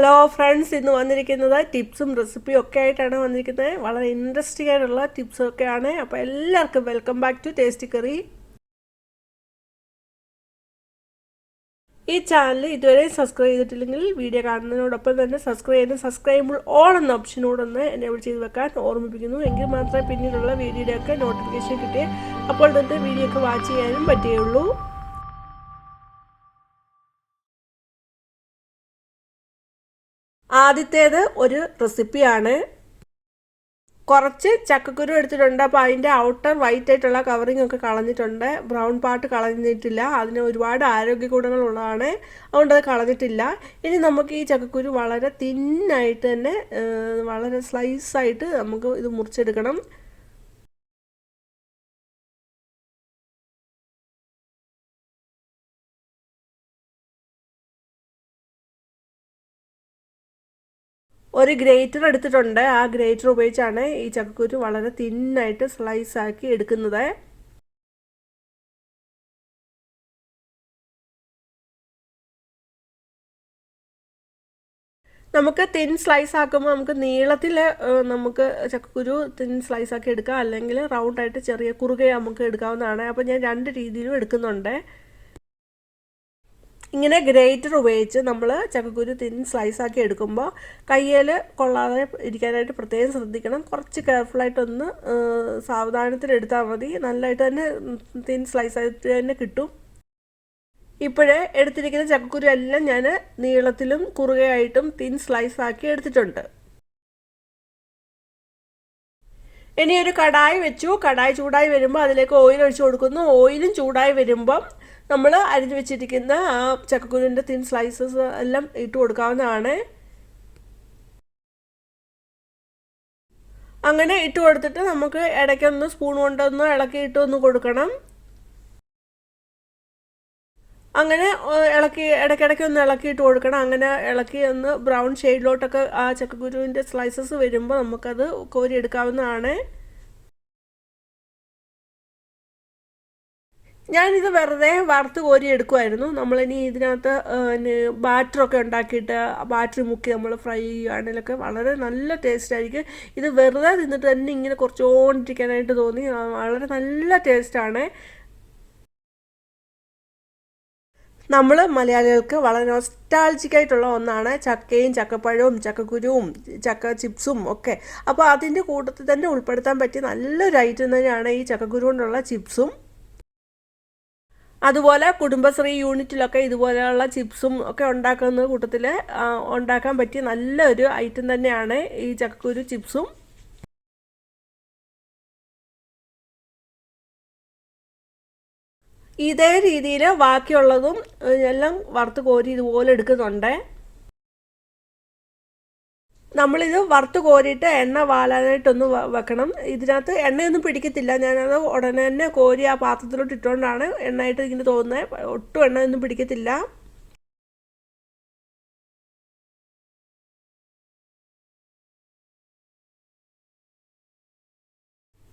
Hello friends ഇന്ന് വന്നിരിക്കുന്നത് ടിപ്സും റെസിപ്പിയും ഒക്കെ ആയിട്ടാണ് വന്നിരിക്കുന്നത്. വളരെ ഇൻട്രസ്റ്റിംഗ് ആയിട്ടുള്ള ടിപ്സും ഒക്കെയാണ് അപ്പോൾ എല്ലാവർക്കും welcome back to tasty curry ഈ ചാനൽ ഇതുവരെ സബ്സ്ക്രൈബ് ചെയ്തിട്ടില്ലെങ്കിൽ വീഡിയോ കാണുന്നതിനോടൊപ്പം തന്നെ സബ്സ്ക്രൈബ് ചെയ്യുന്ന സബ്സ്ക്രൈബിൾ ഓൾ എന്ന ഓപ്ഷനോടൊന്ന് എനേബിൾ ചെയ്ത് വെക്കാൻ ഓർമ്മിപ്പിക്കുന്നു. എങ്കിൽ മാത്രമേ പിന്നീടുള്ള വീഡിയോയുടെയൊക്കെ നോട്ടിഫിക്കേഷൻ കിട്ടിയേ അപ്പോൾ തന്നെ വീഡിയോ ഒക്കെ വാച്ച് ചെയ്യാനും പറ്റുകയുള്ളൂ. ആദ്യത്തേത് ഒരു റെസിപ്പിയാണ്. കുറച്ച് ചക്കക്കുരു എടുത്തിട്ടുണ്ട്. അപ്പോൾ അതിന്റെ ഔട്ടർ വൈറ്റ് ആയിട്ടുള്ള കവറിംഗ് ഒക്കെ കളഞ്ഞിട്ടുണ്ട്. Brown part കളഞ്ഞിട്ടില്ല. അതിന് ഒരുപാട് ആരോഗ്യ ഗുണങ്ങളുള്ളതാണ് അതുകൊണ്ട് അത് കളഞ്ഞിട്ടില്ല. ഇനി നമുക്ക് ഈ ചക്കക്കുരു വളരെ തിന്നായിട്ട് തന്നെ വളരെ സ്ലൈസായിട്ട് നമുക്ക് ഇത് മുറിച്ചെടുക്കണം. ഒരു ഗ്രേറ്റർ എടുത്തിട്ടുണ്ട്. ആ ഗ്രേറ്റർ ഉപയോഗിച്ചാണ് ഈ ചക്കക്കുരു വളരെ തിന്നായിട്ട് സ്ലൈസ് ആക്കി എടുക്കുന്നത്. നമുക്ക് തിൻ സ്ലൈസ് ആക്കുമ്പോൾ നമുക്ക് നീളത്തിൽ നമുക്ക് ചക്കക്കുരു തിൻ സ്ലൈസ് ആക്കി എടുക്കാം. അല്ലെങ്കിൽ റൗണ്ടായിട്ട് ചെറിയ കുറുകെ നമുക്ക് എടുക്കാവുന്നതാണ്. അപ്പോൾ ഞാൻ രണ്ട് രീതിയിലും എടുക്കുന്നുണ്ട്. ഇങ്ങനെ ഗ്രേറ്റർ ഉപയോഗിച്ച് നമ്മൾ ചക്കക്കുരു തിൻ സ്ലൈസ് ആക്കി എടുക്കുമ്പോൾ കയ്യിൽ കൊള്ളാതെ ഇരിക്കാനായിട്ട് പ്രത്യേകം ശ്രദ്ധിക്കണം. കുറച്ച് കെയർഫുള്ളായിട്ടൊന്ന് സാവധാനത്തിൽ എടുത്താൽ മതി. നല്ലതായിട്ട് തന്നെ തിൻ സ്ലൈസ് ആയിട്ട് തന്നെ കിട്ടും. ഇപ്പോഴേ എടുത്തിരിക്കുന്ന ചക്കക്കുരു എല്ലാം ഞാൻ നീളത്തിലും കുറുകയായിട്ടും തിൻ സ്ലൈസ് ആക്കി എടുത്തിട്ടുണ്ട്. ഇനി ഒരു കടായി വെച്ചു. കടായി ചൂടായി വരുമ്പോൾ അതിലേക്ക് ഓയിൽ ഒഴിച്ചു കൊടുക്കുന്നു. ഓയിലും ചൂടായി വരുമ്പം നമ്മൾ അരിഞ്ഞു വെച്ചിരിക്കുന്ന ആ ചക്കക്കുരുവിന്റെ തിൻ സ്ലൈസസ് എല്ലാം ഇട്ട് കൊടുക്കാവുന്നതാണ്. അങ്ങനെ ഇട്ട് കൊടുത്തിട്ട് നമുക്ക് ഇടയ്ക്കൊന്ന് സ്പൂൺ കൊണ്ടൊന്ന് ഇളക്കി ഇട്ട് ഒന്ന് കൊടുക്കണം. അങ്ങനെ ഇളക്കി ഇടയ്ക്കിടയ്ക്ക് ഒന്ന് ഇളക്കിയിട്ട് കൊടുക്കണം. അങ്ങനെ ഇളക്കി ഒന്ന് ബ്രൗൺ ഷെയ്ഡിലോട്ടൊക്കെ ആ ചക്കക്കുരുവിന്റെ സ്ലൈസസ് വരുമ്പോൾ നമുക്കത് കോരി എടുക്കാവുന്നതാണ്. ഞാനിത് വെറുതെ വറുത്ത് കോരി എടുക്കുമായിരുന്നു നമ്മളിനി ഇതിനകത്ത് ബാറ്ററൊക്കെ ഉണ്ടാക്കിയിട്ട് ബാറ്ററി മുക്കി നമ്മൾ ഫ്രൈ ചെയ്യുകയാണെങ്കിലൊക്കെ വളരെ നല്ല ടേസ്റ്റ് ആയിരിക്കും. ഇത് വെറുതെ തിന്നിട്ട് തന്നെ ഇങ്ങനെ കുറച്ചുകൊണ്ടിരിക്കാനായിട്ട് തോന്നി. വളരെ നല്ല ടേസ്റ്റാണ് നമ്മൾ മലയാളികൾക്ക് വളരെ നോസ്റ്റാൾജിക്കായിട്ടുള്ള ഒന്നാണ് ചക്കയും ചക്കപ്പഴവും ചക്കക്കുരുവും ചക്ക ചിപ്സും ഒക്കെ. അപ്പോൾ അതിന്റെ കൂട്ടത്തിൽ തന്നെ ഉൾപ്പെടുത്താൻ പറ്റിയ നല്ലൊരു ഐറ്റം തന്നെയാണ് ഈ ചക്കക്കുരു കൊണ്ടുള്ള ചിപ്സും അതുപോലെ കുടുംബശ്രീ യൂണിറ്റിലൊക്കെ ഇതുപോലെയുള്ള ചിപ്സും ഒക്കെ ഉണ്ടാക്കുന്ന കൂട്ടത്തിൽ ഉണ്ടാക്കാൻ പറ്റിയ നല്ലൊരു ഐറ്റം തന്നെയാണ് ഈ ചക്കക്കുരു ചിപ്സും ഇതേ രീതിയിൽ ബാക്കിയുള്ളതും എല്ലാം വറുത്ത് കോരി ഇതുപോലെ എടുക്കുന്നുണ്ട്. നമ്മളിത് വറുത്ത് കോരിയിട്ട് എണ്ണ വാലാനായിട്ടൊന്ന് വെക്കണം. ഇതിനകത്ത് എണ്ണയൊന്നും പിടിക്കത്തില്ല. ഞാനത് ഉടനെ തന്നെ കോരി ആ പാത്രത്തിലോട്ട് ഇട്ടുകൊണ്ടാണ് എണ്ണയായിട്ട് ഇങ്ങനെ തോന്നുന്നത് ഒട്ടും എണ്ണയൊന്നും പിടിക്കത്തില്ല.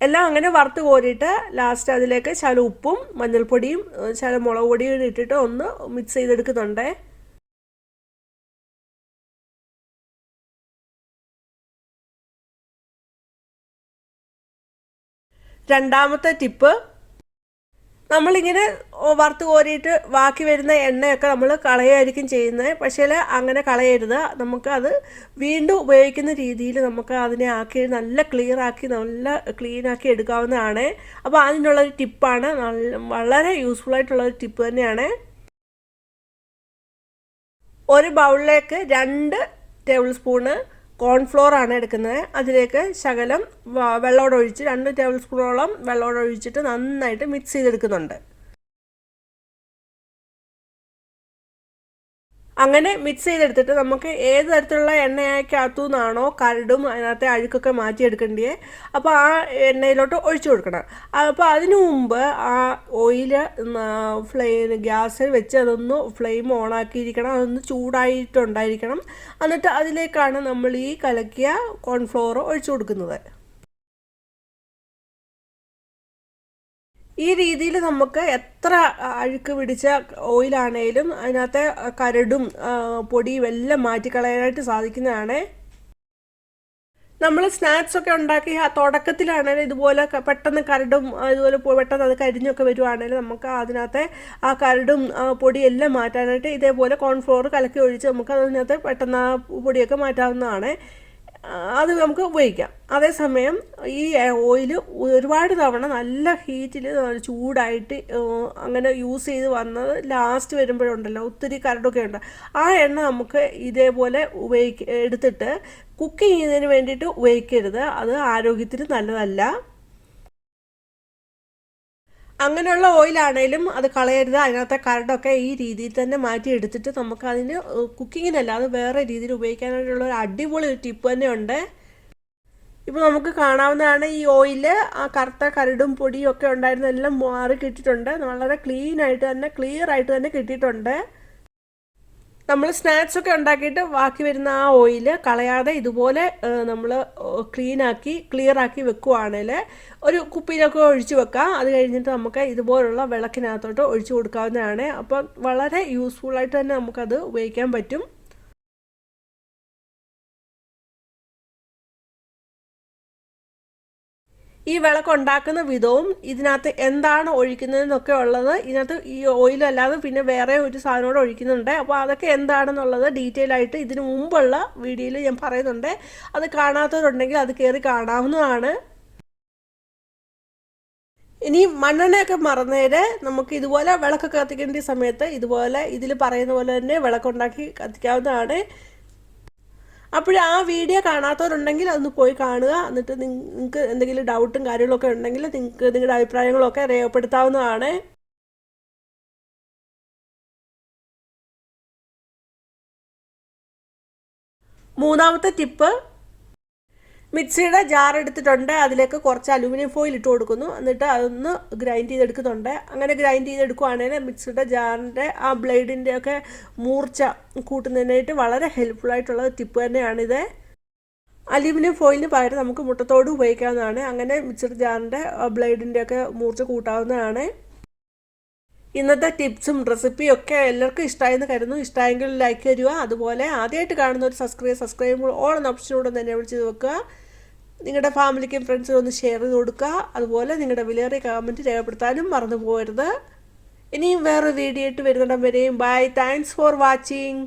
എല്ലാം അങ്ങനെ വറുത്ത് കോരിയിട്ട് ലാസ്റ്റ് അതിലേക്ക് ചില ഉപ്പും മഞ്ഞൾപ്പൊടിയും ചില മുളക് പൊടിയും ഇട്ടിട്ട് ഒന്ന് മിക്സ് ചെയ്തെടുക്കുന്നുണ്ടേ. രണ്ടാമത്തെ ടിപ്പ് നമ്മളിങ്ങനെ വറുത്ത് കോരിയിട്ട് ബാക്കി വരുന്ന എണ്ണയൊക്കെ നമ്മൾ കളയായിരിക്കും ചെയ്യുന്നത്. പക്ഷേ അങ്ങനെ കളയരുത്. നമുക്ക് അത് വീണ്ടും ഉപയോഗിക്കുന്ന രീതിയിൽ നമുക്ക് അതിനെ ആക്കി നല്ല ക്ലിയർ ആക്കി നല്ല ക്ലീൻ ആക്കി എടുക്കാവുന്നതാണ്. അപ്പോൾ അതിനുള്ളൊരു ടിപ്പാണ്. വളരെ യൂസ്ഫുൾ ആയിട്ടുള്ളൊരു ടിപ്പ് തന്നെയാണ്. ഒരു ബൗളിലേക്ക് രണ്ട് ടേബിൾ സ്പൂണ് കോൺഫ്ലോർ ആണ് എടുക്കുന്നത്. അതിലേക്ക് ശകലം വെള്ളമോടെ ഒഴിച്ച് രണ്ട് ടേബിൾ സ്പൂണോളം വെള്ളമോടെ ഒഴിച്ചിട്ട് നന്നായിട്ട് മിക്സ് ചെയ്തെടുക്കുന്നുണ്ട്. അങ്ങനെ മിക്സ് ചെയ്തെടുത്തിട്ട് നമുക്ക് ഏത് തരത്തിലുള്ള എണ്ണയ്ക്കകത്തു നിന്നാണോ കരടും അതിനകത്തെ അഴുക്കൊക്കെ മാറ്റിയെടുക്കേണ്ടത് അപ്പോൾ ആ എണ്ണയിലോട്ട് ഒഴിച്ചു കൊടുക്കണം. അപ്പോൾ അതിനു മുമ്പ് ആ ഓയിൽ ഫ്ലെയിം ഗ്യാസിൽ വെച്ച് അതൊന്ന് ഫ്ലെയിം ഓണാക്കിയിരിക്കണം അതൊന്ന് ചൂടായിട്ടുണ്ടായിരിക്കണം. എന്നിട്ട് അതിലേക്കാണ് നമ്മൾ ഈ കലക്കിയ കോൺഫ്ലോർ ഒഴിച്ചു കൊടുക്കുന്നത്. ഈ രീതിയിൽ നമുക്ക് എത്ര അഴുക്ക് പിടിച്ച ഓയിലാണേലും അതിനകത്തെ കരടും പൊടിയും എല്ലാം മാറ്റിക്കളയാനായിട്ട് സാധിക്കുന്നതാണ്. നമ്മൾ സ്നാക്സ് ഒക്കെ ഉണ്ടാക്കി ആ തുടക്കത്തിലാണെങ്കിൽ ഇതുപോലെ പെട്ടെന്ന് കരടും ഇതുപോലെ പെട്ടെന്ന് അത് കരിഞ്ഞൊക്കെ വരുവാണെങ്കിൽ നമുക്ക് അതിനകത്തെ ആ കരടും പൊടിയെല്ലാം മാറ്റാനായിട്ട് ഇതേപോലെ കോൺഫ്ലോർ കലക്കി ഒഴിച്ച് നമുക്ക് അതിനകത്ത് പെട്ടെന്ന് ആ പൊടിയൊക്കെ മാറ്റാവുന്നതാണ്. അത് നമുക്ക് ഉപയോഗിക്കാം. അതേസമയം ഈ ഓയിൽ ഒരുപാട് തവണ നല്ല ഹീറ്റിൽ ചൂടായിട്ട് അങ്ങനെ യൂസ് ചെയ്ത് വന്നത് ലാസ്റ്റ് വരുമ്പോഴുണ്ടല്ലോ. ഒത്തിരി കരടൊക്കെ ഉണ്ട്. ആ എണ്ണ നമുക്ക് ഇതേപോലെ ഉപയോഗിക്ക എടുത്തിട്ട് കുക്ക് ചെയ്യുന്നതിന് വേണ്ടിയിട്ട് ഉപയോഗിക്കരുത്. അത് ആരോഗ്യത്തിന് നല്ലതല്ല. അങ്ങനെയുള്ള ഓയിലാണേലും അത് കളയരുത്. അതിനകത്തെ കരടൊക്കെ ഈ രീതിയിൽ തന്നെ മാറ്റി എടുത്തിട്ട് നമുക്ക് അതിന് കുക്കിങ്ങിനല്ല അത് വേറെ രീതിയിൽ ഉപയോഗിക്കാനായിട്ടുള്ള ഒരു അടിപൊളി ഒരു ടിപ്പ് തന്നെ ഉണ്ട്. ഇപ്പോൾ നമുക്ക് കാണാവുന്നതാണ് ഈ ഓയിൽ. ആ കറുത്ത കരടും പൊടിയും ഒക്കെ ഉണ്ടായിരുന്ന എല്ലാം മാറി കിട്ടിയിട്ടുണ്ട്. വളരെ ക്ലീൻ ആയിട്ട് തന്നെ ക്ലിയർ ആയിട്ട് തന്നെ കിട്ടിയിട്ടുണ്ട്. നമ്മൾ സ്നാക്സ് ഒക്കെ ഉണ്ടാക്കിയിട്ട് ബാക്കി വരുന്ന ആ ഓയിൽ കളയാതെ ഇതുപോലെ നമ്മൾ ക്ലിയർ ആക്കി വെക്കുവാണെങ്കിൽ ഒരു കുപ്പിയിലൊക്കെ ഒഴിച്ചു വെക്കാം. അത് കഴിഞ്ഞിട്ട് നമുക്ക് ഇതുപോലുള്ള വിളക്കിനകത്തോട്ട് ഒഴിച്ചു കൊടുക്കാവുന്നതാണ്. അപ്പം വളരെ യൂസ്ഫുൾ ആയിട്ട് തന്നെ നമുക്കത് ഉപയോഗിക്കാൻ പറ്റും. ഈ വിളക്ക് ഉണ്ടാക്കുന്ന വിധവും ഇതിനകത്ത് എന്താണ് ഒഴിക്കുന്നതെന്നൊക്കെ ഉള്ളത്. ഇതിനകത്ത് ഈ ഓയിലല്ലാതെ പിന്നെ വേറെ ഒരു സാധനമോട് ഒഴിക്കുന്നുണ്ട്. അപ്പോൾ അതൊക്കെ എന്താണെന്നുള്ളത് ഡീറ്റെയിൽ ആയിട്ട് ഇതിനു മുമ്പുള്ള വീഡിയോയിൽ ഞാൻ പറയുന്നുണ്ട്. അത് കാണാത്തവരുണ്ടെങ്കിൽ അത് കയറി കാണാവുന്നതാണ്. ഇനി മണ്ണെണ്ണയൊക്കെ മറന്നേര് നമുക്ക് ഇതുപോലെ വിളക്കൊക്കെ കത്തിക്കേണ്ട സമയത്ത് ഇതുപോലെ ഇതിൽ പറയുന്ന പോലെ തന്നെ വിളക്കുണ്ടാക്കി കത്തിക്കാവുന്നതാണ്. അപ്പോൾ ആ വീഡിയോ കാണാത്തവരുണ്ടെങ്കിൽ അതൊന്ന് പോയി കാണുക. എന്നിട്ട് നിങ്ങൾക്ക് എന്തെങ്കിലും ഡൗട്ടും കാര്യങ്ങളൊക്കെ ഉണ്ടെങ്കിൽ നിങ്ങൾക്ക് നിങ്ങളുടെ അഭിപ്രായങ്ങളൊക്കെ രേഖപ്പെടുത്താവുന്നതാണ്. മൂന്നാമത്തെ ടിപ്പ് മിക്സിയുടെ ജാർ എടുത്തിട്ടുണ്ട്. അതിലേക്ക് കുറച്ച് അലൂമിനിയം ഫോയിൽ ഇട്ട് കൊടുക്കുന്നു. എന്നിട്ട് അതൊന്ന് ഗ്രൈൻഡ് ചെയ്തെടുക്കുന്നുണ്ട്. അങ്ങനെ ഗ്രൈൻഡ് ചെയ്തെടുക്കുവാണെങ്കിൽ മിക്സിയുടെ ജാറിന്റെ ആ ബ്ലേഡിന്റെ ഒക്കെ മൂർച്ച കൂട്ടുന്നതിനായിട്ട് വളരെ ഹെൽപ്ഫുൾ ആയിട്ടുള്ള ടിപ്പ് തന്നെയാണിത്. അലൂമിനിയം ഫോയിലിന് പകരം നമുക്ക് മുട്ടത്തോട് ഉപയോഗിക്കാവുന്നതാണ്. അങ്ങനെ മിക്സർ ജാറിന്റെ ബ്ലേഡിന്റെ ഒക്കെ മൂർച്ച കൂട്ടാവുന്നതാണ്. ഇന്നത്തെ ടിപ്സും റെസിപ്പിയും ഒക്കെ എല്ലാവർക്കും ഇഷ്ടമായെന്ന് കരുതുന്നു. ഇഷ്ടമായെങ്കിൽ ലൈക്ക് തരിക. അതുപോലെ ആദ്യമായിട്ട് കാണുന്ന ഒരു സബ്സ്ക്രൈബ് സബ്സ്ക്രൈബ് ഓൾ എന്ന ഓപ്ഷനോട് തന്നെ വിളിച്ച് നോക്കുക നിങ്ങളുടെ ഫാമിലിക്കും ഫ്രണ്ട്സിനും ഒന്ന് ഷെയർ ചെയ്ത് കൊടുക്കുക. അതുപോലെ നിങ്ങളുടെ വിലയേറിയ കമന്റ് രേഖപ്പെടുത്താനും മറന്നു പോകരുത്. ഇനിയും വേറെ വീഡിയോ ആയിട്ട് വരുന്നിടം വരെയും. Bye thanks for watching